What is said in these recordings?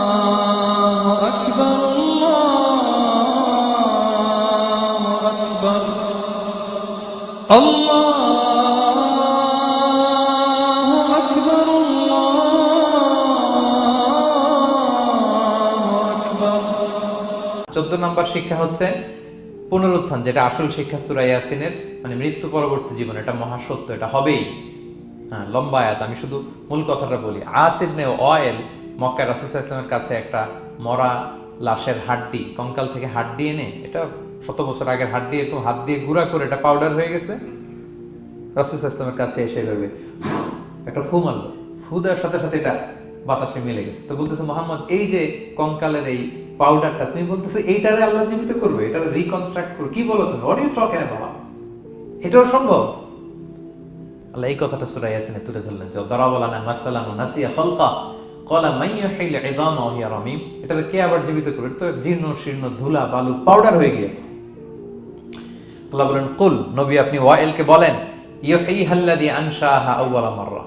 الله أكبر الله أكبر الله أكبر الله أكبر চোদ্দ নম্বর শিক্ষা হচ্ছে পুনরুত্থান যেটা আসল শিক্ষা সুরাই ইয়াসিনের মানে মৃত্যু পরবর্তী জীবন এটা মহাসত্য এটা হবেই হ্যাঁ লম্বা আয়াত, আমি শুধু মূল কথাটা বলি। আসিদনে অয়েল মক্কা রাসুসা ইসলামের কাছে একটা মরা লাশের হাড্ডি, কঙ্কাল থেকে হাড্ডি এনে, এটা শত বছর আগের হাড্ডি এরকম হাত দিয়ে গুঁড়া করে এটা পাউডার হয়ে গেছে। রাসুসা ইসলামের কাছে এসে ভেবে একটা ফু মারলো। ফু দেওয়ার সাথে সাথে এটা বাতাসে মিলে গেছে। তো বলতেছে, মোহাম্মদ, এই যে কঙ্কালের এই পাউডারটা তুমি বলতেছো এইটারে আল্লাহ জীবিত করবে এটা রিকনস্ট্রাক্ট করবে কি বলো তুমি? ইউ টকিং অ্যাবাউট এটাও সম্ভব? আল্লাহ এই কথাটা সূরা ইয়াসিনে তুলে ধরলেন যে দরাবালানা নাসিয়া খালকা ক্বালা মান ইউহিল ইদামা ওয়া হিয়া রামিম এটাকে কে আবার জীবিত করবে? তো জীর্ণ, শীর্ণ, ধুলা, বালু পাউডার হয়ে গিয়েছে। আল্লাহ বলেন, কুল, নবী আপনি বলেন মাররা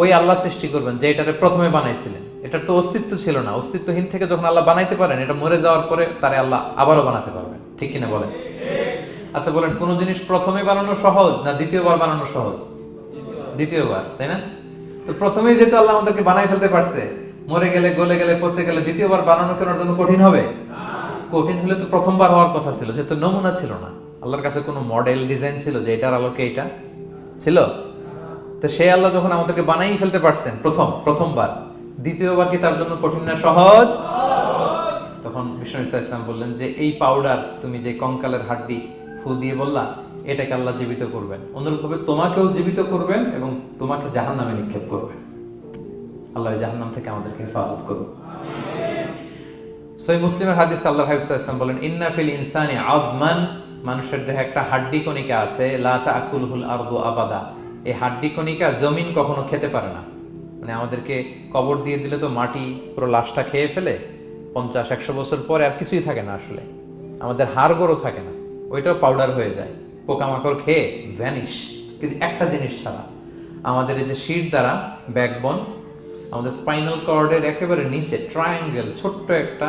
ওই আল্লাহ সৃষ্টি করবেন যে এটারে প্রথমে বানাইছিলেন। এটার তো অস্তিত্ব ছিল না। অস্তিত্বহীন থেকে যখন আল্লাহ বানাইতে পারেন, এটা মরে যাওয়ার পরে তারে আল্লাহ আবারও বানাতে পারবেন। ঠিক কিনা বলেন? আচ্ছা বলেন, কোন জিনিস প্রথমে বানানো সহজ না দ্বিতীয়বার বানানো সহজ? দ্বিতীয়বার, তাই না? তো প্রথমেই যেহেতু আল্লাহ আমাদেরকে বানাই ফেলতে পারছে, মরে গেলে, গলে গেলে, পচে গেলে দ্বিতীয়বার বানানো কেনার জন্য কঠিন হবে? কঠিন হলে তো প্রথমবার হওয়ার কথা ছিল যেহেতু নমুনা ছিল না। আল্লাহর কাছে কোনো মডেল ডিজাইন ছিল যে এটার আলোকে এটা ছিল? তো সেই আল্লাহ যখন আমাদেরকে বানাই ফেলতে পারছেন, প্রথম, প্রথমবার, দ্বিতীয়বার কি তার জন্য কঠিন না সহজ? তখন বিষ্ণু ইসা ইসলাম বললেন যে, এই পাউডার তুমি যে কঙ্কালের হাড্ডি ফু দিয়ে বললা এটাকে আল্লাহ জীবিত করবেন। অনুরূপভাবে তোমাকেও জীবিত করবেন এবং তোমাকে জাহান নামে নিক্ষেপ করবেন। আল্লাহ জাহান নাম থেকে আমাদেরকে হেফাজত করুন। সই মুসলিমের হাদিস আল্লাহ ইসলাম বলেন, ইন্না ফিল ইনসানি আজমান মানুষের দেহে একটা হাড্ডি কণিকা আছে, লা তাকুলহুল আরদু আবাদা এই হাড্ডি কণিকা জমিন কখনো খেতে পারে না। মানে আমাদেরকে কবর দিয়ে দিলে তো মাটি পুরো লাশটা খেয়ে ফেলে, পঞ্চাশ, একশো বছর পরে আর কিছুই থাকে না আসলে। আমাদের হাড় গড়ও থাকে না, ওইটাও পাউডার হয়ে যায়। পোকামাকড় খেয়ে ভ্যানিশ কিন্তু একটা জিনিস ছাড়া আমাদের এই যে শির দ্বারা ব্যাকবন আমাদের স্পাইনাল কর্ডের একেবারে নিচে ট্রায়াঙ্গেল ছোট্ট একটা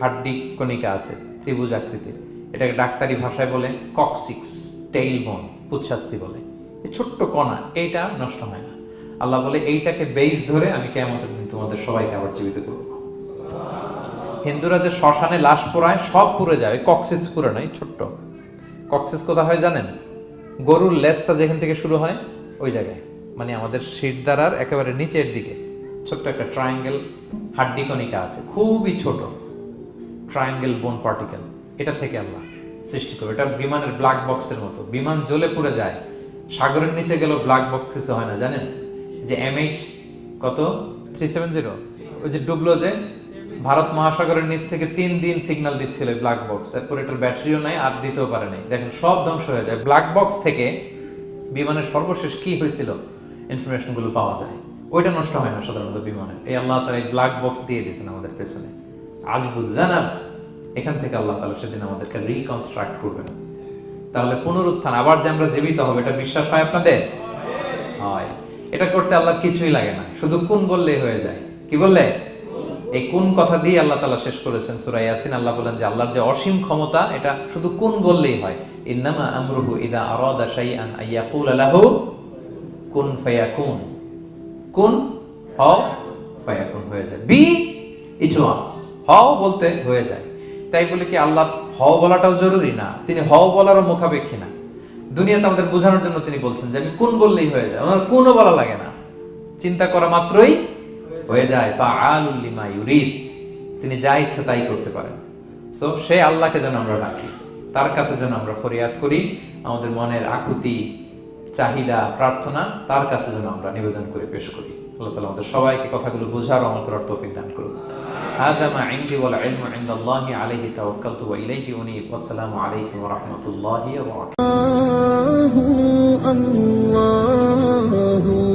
হাড্ডি কণিকা আছে, ত্রিভুজ আকৃতির। এটাকে ডাক্তারি ভাষায় বলে কক্সিক্স টেইল বোন পুচ্ছাস্তি বলে। এই ছোট্ট কণা, এইটা নষ্ট হয় না। আল্লাহ বলে, এইটাকে বেইস ধরে আমি কেমন তোমাদের সবাইকে আবার জীবিত করব। হিন্দুরা যে শ্মশানে লাশ পোড়ায়, সব পুড়ে যায়, ওই কক্সিস পুরে নয় ছোট্ট। কক্সিস কোথা হয় জানেন? গরুর লেজটা যেখান থেকে শুরু হয়, ওই জায়গায়। মানে আমাদের শির দ্বারার একেবারে নিচের দিকে। ছোট্ট একটা ট্রায়াঙ্গেল হাড্ডি কণিকা আছে, খুবই ছোট। ট্রায়াঙ্গেল বোন পার্টিকেল এটা থেকে আল্লাহ সৃষ্টি করে এটা বিমানের ব্ল্যাক বক্সের মতো। বিমান জ্বলে পুড়ে যায়। সাগরের নিচে গেলেও ব্ল্যাক বক্স কিছু হয় না, জানেন? যে এমএইচ কত? থ্রি সেভেন জিরো ওই যে ডুবলো যে ভারত মহাসাগরের নিচ থেকে তিন দিন সিগন্যাল দিচ্ছিল ব্ল্যাক বক্স এরপর এটার ব্যাটারিও নাই আর দিতেও পারে নাই। দেখেন সব ধ্বংস হয়ে যায়। ব্ল্যাক বক্স থেকে বিমানের সর্বশেষ কি হয়েছিল? ইনফরমেশনগুলো পাওয়া যায়। ওইটা নষ্ট হয় না সাধারণত বিমানে এই আল্লাহ তালা এই ব্ল্যাক বক্স দিয়ে দিয়েছেন আমাদের পেছনে। আজবুল জানাব এখান থেকে আল্লাহ তালা সেদিন আমাদেরকে রিকনস্ট্রাক্ট করবেন। তাহলে পুনরুত্থান আবার যে আমরা জীবিত হবে এটা বিশ্বাস হয় আপনাদের? হয়। এটা করতে আল্লাহ কিছুই লাগে না। শুধু কোন বললেই হয়ে যায়। কি বললে? এই কোন কথা দিয়ে আল্লাহ তালা শেষ করেছেন সুরাই ইয়াসিন? আল্লাহ বলেন যে আল্লাহর যে অসীম ক্ষমতা, এটা শুধু কোন বললেই হয়? ইন্নামা আমরুহু ইদা আরাদা শাইআন আইয়াকুল লাহু কুন ফায়াকুন। কুন হও ফায়াকুন হয়ে যায়। বি ইট ওয়াজ হও বলতে হয়ে যায়। তাই বলে কি, আল্লাহ হও বলাটাও জরুরি না, তিনি হও বলারও মুখাপেক্ষী না। দুনিয়াতে আমাদের বোঝানোর জন্য তিনি বলছেন যে আমি কোন বললেই হয়ে যায়, আমার কোনও বলা লাগে না। চিন্তা করা মাত্রই হয়ে যায় ফাআলুল লিমা ইউরিদ তিনি যা ইচ্ছা তাই করতে পারেন সো সেই আল্লাহকে যেন আমরা ডাকি তার কাছে যেন আমরা ফরিয়াদ করি আমাদের মনের আকুতি চাহিদা প্রার্থনা তার কাছে যেন আমরা নিবেদন করে পেশ করি আল্লাহ তালা আমাদের সবাইকে কথাগুলো বোঝার আমল করার তৌফিক দান করুন هذا ما عندي والعلم عند الله عليه توكلت وإليه أنيب والسلام عليكم ورحمة الله وبركاته الله الله